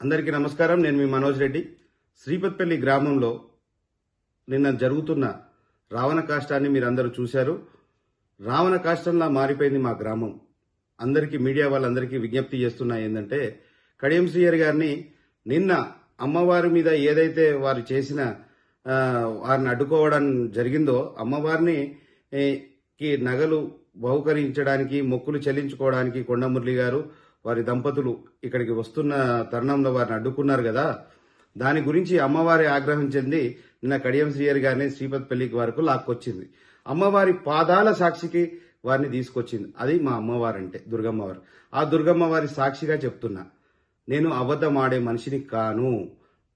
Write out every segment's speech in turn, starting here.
అందరికీ నమస్కారం. నేను మీ మనోజ్ రెడ్డి. శ్రీపతిపల్లి గ్రామంలో నిన్న జరుగుతున్న రావణ కాష్టాన్ని మీరందరూ చూశారు. రావణ కాష్టంలా మారిపోయింది మా గ్రామం. అందరికీ మీడియా వాళ్ళందరికీ విజ్ఞప్తి చేస్తున్నా ఏంటంటే కడియం శ్రీయర్ గారిని నిన్న అమ్మవారి మీద ఏదైతే వారు చేసిన వారిని అడ్డుకోవడం జరిగిందో అమ్మవారిని కి నగలు బహుకరించడానికి మొక్కులు చెల్లించుకోవడానికి కొండమురళి గారు వారి దంపతులు ఇక్కడికి వస్తున్న తరుణంలో వారిని అడ్డుకున్నారు కదా. దాని గురించి అమ్మవారి ఆగ్రహం చెంది నిన్న కడియం శ్రీయర్ గారిని శ్రీపతిపల్లికి వరకు లాక్కొచ్చింది. అమ్మవారి పాదాల సాక్షికి వారిని తీసుకొచ్చింది. అది మా అమ్మవారంటే దుర్గమ్మవారు. ఆ దుర్గమ్మవారి సాక్షిగా చెప్తున్నా. నేను అబద్ధమాడే మనిషిని కాను.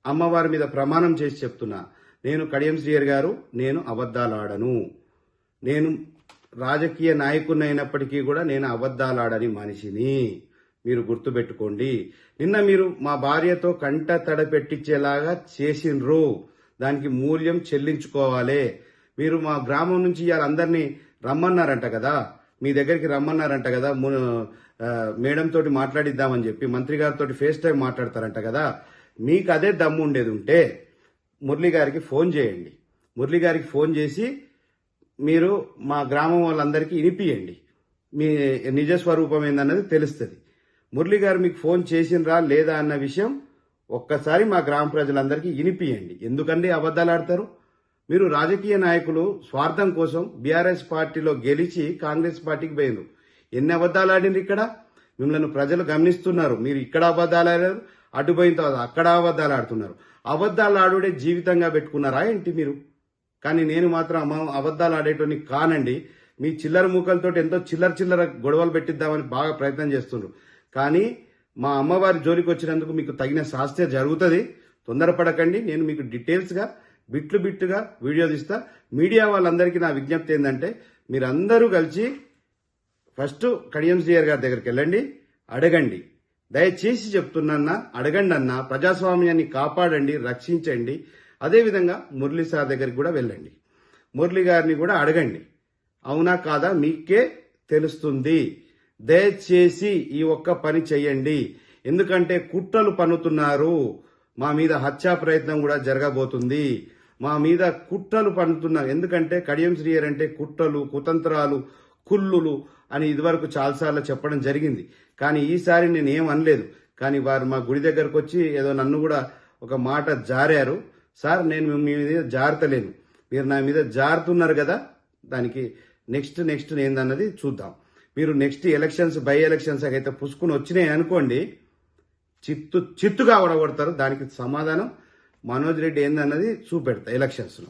అమ్మవారి మీద ప్రమాణం చేసి చెప్తున్నా. నేను కడియం శ్రీయర్ గారు నేను అబద్ధాలాడను. నేను రాజకీయ నాయకుడిని అయినప్పటికీ కూడా నేను అబద్ధాలాడని మనిషిని. మీరు గుర్తుపెట్టుకోండి. నిన్న మీరు మా భార్యతో కంట తడ పెట్టించేలాగా చేసిండ్రు. దానికి మూల్యం చెల్లించుకోవాలి. మీరు మా గ్రామం నుంచి ఇవాళ అందరినీ రమ్మన్నారంట కదా. మీ దగ్గరికి రమ్మన్నారంట కదా. మేడం తోటి మాట్లాడిద్దామని చెప్పి మంత్రి గారితో ఫేస్ టైం మాట్లాడతారంట కదా. మీకు అదే దమ్ము ఉండేది ఉంటే మురళి గారికి ఫోన్ చేయండి. మురళి గారికి ఫోన్ చేసి మీరు మా గ్రామం వాళ్ళందరికీ ఇనిపియండి మీ నిజ స్వరూపం ఏందన్నది తెలుస్తుంది. మురళి గారు మీకు ఫోన్ చేసినరా లేదా అన్న విషయం ఒక్కసారి మా గ్రామ ప్రజలందరికీ ఇనిపియండి ఎందుకండి అబద్ధాలు ఆడతారు? మీరు రాజకీయ నాయకులు స్వార్థం కోసం బీఆర్ఎస్ పార్టీలో గెలిచి కాంగ్రెస్ పార్టీకి పోయినారు ఎన్ని అబద్ధాలు ఆడిండ్రు ఇక్కడ? మిమ్మల్ని ప్రజలు గమనిస్తున్నారు. మీరు ఇక్కడ అబద్ధాలు ఆడారు అటు పోయిన తర్వాత అక్కడ అబద్ధాలు ఆడుతున్నారు. అబద్ధాలు ఆడుడే జీవితంగా పెట్టుకున్నారా ఏంటి మీరు? కానీ నేను మాత్రం అబద్ధాలు ఆడేటోని కానండి. మీ చిల్లర మూకలతో ఎంతో చిల్లర చిల్లర గొడవలు పెట్టిద్దామని బాగా ప్రయత్నం చేస్తున్నారు కానీ మా అమ్మవారి జోలికి వచ్చినందుకు మీకు తగిన శాస్త్ర జరుగుతుంది. తొందరపడకండి. నేను మీకు డీటెయిల్స్గా బిట్లు బిట్టుగా వీడియో తీస్తా. మీడియా వాళ్ళందరికీ నా విజ్ఞప్తి ఏంటంటే మీరందరూ కలిసి ఫస్ట్ కడియం గారి దగ్గరికి వెళ్ళండి. అడగండి. దయచేసి చెప్తున్నా అడగండి అన్న ప్రజాస్వామ్యాన్ని కాపాడండి రక్షించండి. అదేవిధంగా మురళి సార్ దగ్గరికి కూడా వెళ్ళండి. మురళి గారిని కూడా అడగండి. అవునా కాదా? మీకే తెలుస్తుంది. దయచేసి ఈ ఒక్క పని చెయ్యండి. ఎందుకంటే కుట్రలు పన్నుతున్నారు. మా మీద హత్యా ప్రయత్నం కూడా జరగబోతుంది. మా మీద కుట్రలు పన్నుతున్నారు. ఎందుకంటే కడియం శ్రీయర్ అంటే కుట్రలు కుతంత్రాలు కుల్లులు అని ఇదివరకు చాలాసార్లు చెప్పడం జరిగింది. కానీ ఈసారి నేను ఏం అనలేదు. కానీ వారు మా గుడి దగ్గరకు వచ్చి ఏదో నన్ను కూడా ఒక మాట జారారు. సార్ నేను మీ మీద జారతలేను. మీరు నా మీద జారుతున్నారు కదా? దానికి నెక్స్ట్ నెక్స్ట్ ఏందన్నది చూద్దాం. మీరు నెక్స్ట్ ఎలక్షన్స్ బై ఎలక్షన్స్ అయితే పుసుకుని వచ్చినాయి అనుకోండి చిత్తు చిత్తుగా ఓడగొడతారు. దానికి సమాధానం మనోజ్ రెడ్డి ఏందన్నది చూపెడతా ఎలక్షన్స్లో.